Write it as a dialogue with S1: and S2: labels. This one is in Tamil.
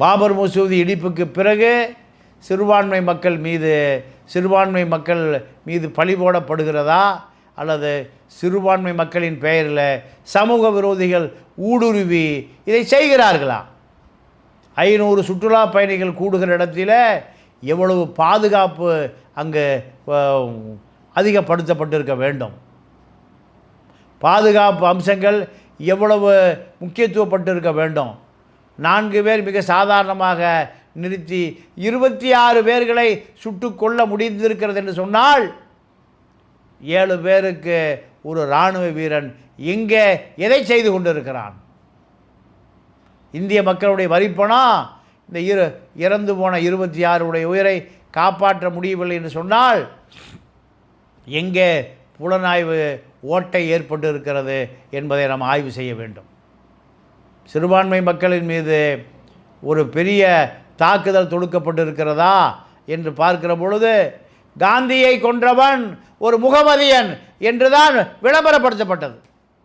S1: பாபர் மசூதி இடிப்புக்கு பிறகு சிறுபான்மை மக்கள் மீது சிறுபான்மை மக்கள் மீது பழி போடப்படுகிறதா? அல்லது சிறுபான்மை மக்களின் பெயரில் சமூக விரோதிகள் ஊடுருவி இதை செய்கிறார்களா? ஐநூறு சுற்றுலா பயணிகள் கூடுகிற இடத்தில் எவ்வளவு பாதுகாப்பு அங்கு அதிகப்படுத்தப்பட்டிருக்க வேண்டும்? பாதுகாப்பு அம்சங்கள் எவ்வளவு முக்கியத்துவப்பட்டிருக்க வேண்டும்? நான்கு பேர் மிக சாதாரணமாக நிறுத்தி இருபத்தி ஆறு பேர்களை சுட்டு கொள்ள முடிந்திருக்கிறது என்று சொன்னால் ஏழு பேருக்கு ஒரு இராணுவ வீரன் எங்கே எதை செய்து கொண்டிருக்கிறான்? இந்திய மக்களுடைய வரிப்பணம் இந்த இரு இறந்து போன இருபத்தி ஆறுடைய உயிரை காப்பாற்ற முடியவில்லை என்று சொன்னால் எங்கே புலனாய்வு ஓட்டை ஏற்பட்டு இருக்கிறது என்பதை நாம் ஆய்வு செய்ய வேண்டும். சிறுபான்மை மக்களின் மீது ஒரு பெரிய தாக்குதல் தொடுக்கப்பட்டிருக்கிறதா என்று பார்க்கிற பொழுது காந்தியை கொன்றவன் ஒரு முகமதியன் என்றுதான் விளம்பரப்படுத்தப்பட்டது.